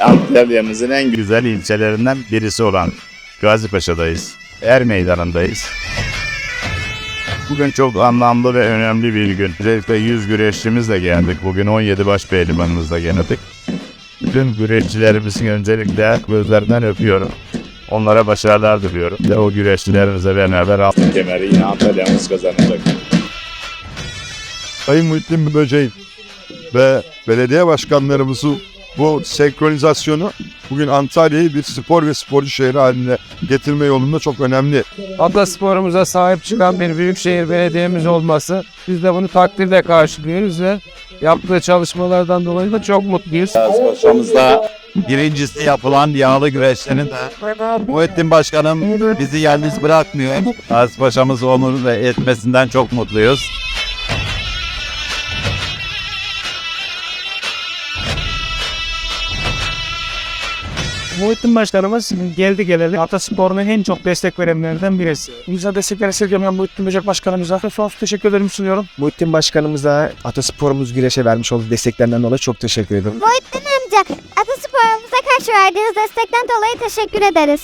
Antalya'mızın en güzel ilçelerinden birisi olan Gazipaşa'dayız. Er Meydanı'ndayız. Bugün çok anlamlı ve önemli bir gün. Özellikle yüz güreşçimizle geldik. Bugün 17 baş pehlivanımızla geldik. Bütün güreşçilerimizin öncelikle gözlerinden öpüyorum. Onlara başarılar diliyorum. Ve o güreşçilerimize beraber altın kemeri yine Antalya'mız kazanacak. Sayın Muhittin Böceğin ve belediye başkanlarımızı bu senkronizasyonu bugün Antalya'yı bir spor ve sporcu şehri haline getirme yolunda çok önemli. Atasporumuza sahip çıkan bir büyükşehir belediyemiz olması biz de bunu takdirle karşılıyoruz ve yaptığı çalışmalardan dolayı da çok mutluyuz. Gazipaşa'mızda birincisi yapılan yağlı güreşlerin de Muhittin Başkanım bizi yalnız bırakmıyor. Gazipaşa'mızı onur ve etmesinden çok mutluyuz. Muhittin Başkanımız geldi geleli Ataspor'una en çok destek verenlerden birisi. Bize destekler esirgemeyen Muhittin Böcek Başkanımıza sonsuz teşekkür ederim sunuyorum. Muhittin Başkanımıza Atasporumuz güreşe vermiş olduğu desteklerinden dolayı çok teşekkür ederim. Muhittin amca, Atasporumuza karşı verdiğiniz destekten dolayı teşekkür ederiz.